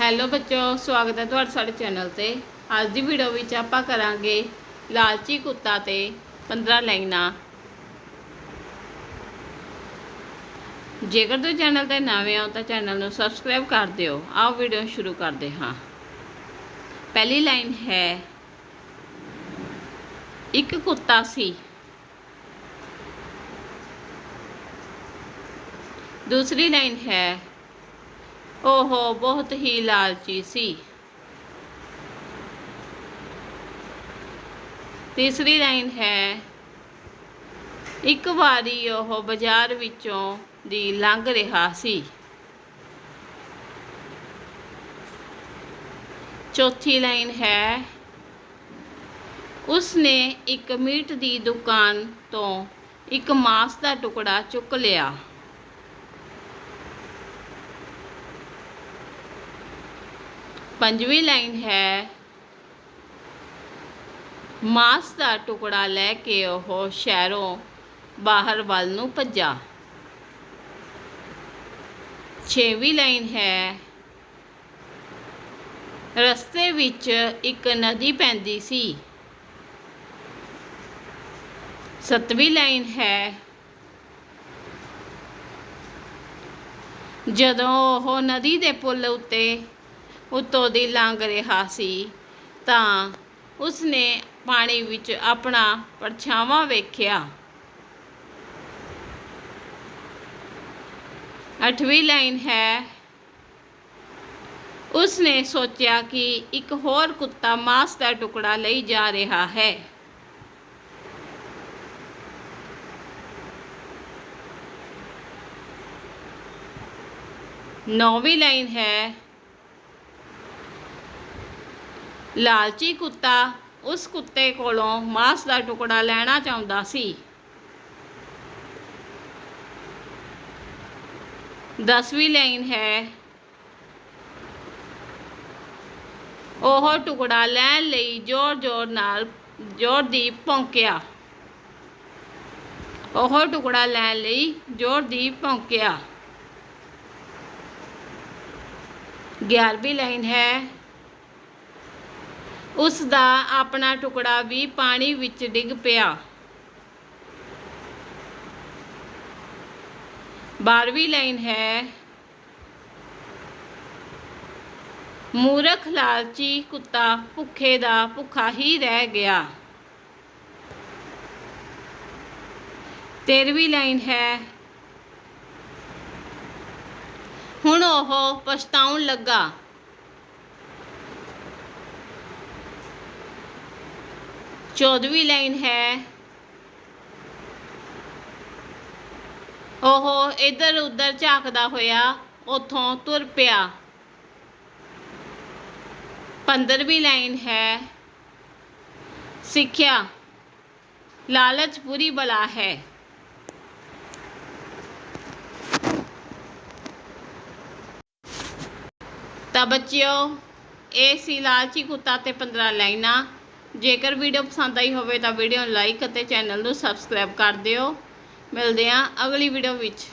Hello ਬੱਚੋ, ਸਵਾਗਤ ਹੈ ਤੁਹਾਡਾ ਸਾਡੇ ਚੈਨਲ ਤੇ। ਅੱਜ ਦੀ ਵੀਡੀਓ ਵਿੱਚ ਆਪਾਂ ਕਰਾਂਗੇ ਲਾਲਚੀ ਕੁੱਤਾ ਤੇ 15 ਲਾਈਨਾਂ। ਜੇਕਰ ਤੁਸੀਂ ਚੈਨਲ ਤੇ ਨਵੇਂ ਹੋ ਤਾਂ ਚੈਨਲ ਨੂੰ ਸਬਸਕ੍ਰਾਈਬ ਕਰ ਦਿਓ। ਆਓ ਵੀਡੀਓ ਸ਼ੁਰੂ ਕਰਦੇ ਹਾਂ। ਪਹਿਲੀ ਲਾਈਨ ਹੈ, ਇੱਕ ਕੁੱਤਾ ਸੀ। ਦੂਸਰੀ ਲਾਈਨ ਹੈ ਉਹ ਬਹੁਤ ਹੀ ਲਾਲਚੀ ਸੀ। ਤੀਸਰੀ ਲਾਈਨ ਹੈ, ਇੱਕ ਵਾਰੀ ਉਹ ਬਾਜ਼ਾਰ ਵਿੱਚੋਂ ਦੀ ਲੰਘ ਰਿਹਾ ਸੀ। ਚੌਥੀ ਲਾਈਨ ਹੈ, ਉਸਨੇ ਇੱਕ ਮੀਟ ਦੀ ਦੁਕਾਨ ਤੋਂ ਇੱਕ ਮਾਸ ਦਾ ਟੁਕੜਾ ਚੁੱਕ ਲਿਆ। ਪੰਜਵੀਂ ਲਾਈਨ ਹੈ, ਮਾਸ ਦਾ ਟੁਕੜਾ ਲੈ ਕੇ ਉਹ ਸ਼ਹਿਰੋਂ ਬਾਹਰ ਵੱਲ ਨੂੰ ਭੱਜਾ। ਛੇਵੀਂ ਲਾਈਨ ਹੈ, ਰਸਤੇ ਵਿੱਚ ਇੱਕ ਨਦੀ ਪੈਂਦੀ ਸੀ। ਸੱਤਵੀਂ ਲਾਈਨ ਹੈ, ਜਦੋਂ ਉਹ ਨਦੀ ਦੇ ਪੁੱਲ ਉੱਤੇ ਉੱਤੋਂ ਦੀ ਲੰਘ ਰਿਹਾ ਸੀ, ਤਾਂ ਉਸਨੇ ਪਾਣੀ ਵਿੱਚ ਆਪਣਾ ਪਰਛਾਵਾਂ ਵੇਖਿਆ। ਅੱਠਵੀਂ ਲਾਈਨ ਹੈ। ਉਸਨੇ ਸੋਚਿਆ ਕਿ ਇੱਕ ਹੋਰ ਕੁੱਤਾ ਮਾਂਸ ਦਾ ਟੁਕੜਾ ਲਈ ਜਾ ਰਿਹਾ ਹੈ। ਨੌਵੀਂ ਲਾਈਨ ਹੈ। ਲਾਲਚੀ ਕੁੱਤਾ ਉਸ ਕੁੱਤੇ ਕੋਲੋਂ ਮਾਸ ਦਾ ਟੁਕੜਾ ਲੈਣਾ ਚਾਹੁੰਦਾ ਸੀ। ਦਸਵੀਂ ਲਾਈਨ ਹੈ। ਉਹ ਟੁਕੜਾ ਲੈਣ ਲਈ ਜ਼ੋਰ-ਜ਼ੋਰ ਨਾਲ ਜ਼ੋਰ ਦੀ ਭੌਂਕਿਆ। ਉਹ ਟੁਕੜਾ ਲੈਣ ਲਈ ਜ਼ੋਰ ਦੀ ਭੌਂਕਿਆ। ਗਿਆਰਵੀਂ ਲਾਈਨ ਹੈ। ਉਸ ਦਾ ਆਪਣਾ ਟੁਕੜਾ ਵੀ ਪਾਣੀ ਵਿੱਚ ਡਿੱਗ ਪਿਆ। ਬਾਰਵੀਂ ਲਾਈਨ ਹੈ, ਮੂਰਖ ਲਾਲਚੀ ਕੁੱਤਾ ਭੁੱਖੇ ਦਾ ਭੁੱਖਾ ਹੀ ਰਹਿ ਗਿਆ। ਤੇਰਵੀਂ ਲਾਈਨ ਹੈ, ਹੁਣ ਉਹ ਪਛਤਾਉਣ ਲੱਗਾ। ਚੌਦਵੀਂ ਲਾਈਨ ਹੈ। ਉਹ ਇੱਧਰ ਉੱਧਰ ਝਾਕਦਾ ਹੋਇਆ, ਉਥੋਂ ਤੁਰ ਪਿਆ। ਪੰਦਰਵੀਂ ਲਾਈਨ ਹੈ। ਸਿੱਖਿਆ ਲਾਲਚ ਬੁਰੀ ਬਲਾ ਹੈ। ਤਾਂ ਬੱਚਿਓ, ਇਹ ਸੀ ਲਾਲਚੀ ਕੁੱਤਾ ਤੇ 15 ਲਾਈਨਾਂ। ਜੇਕਰ ਵੀਡੀਓ ਪਸੰਦ ਆਈ ਹੋਵੇ ਤਾਂ ਵੀਡੀਓ ਨੂੰ ਲਾਈਕ ਅਤੇ ਚੈਨਲ ਨੂੰ ਸਬਸਕ੍ਰਾਈਬ ਕਰ ਦਿਓ। ਮਿਲਦੇ ਹਾਂ ਅਗਲੀ ਵੀਡੀਓ ਵਿੱਚ।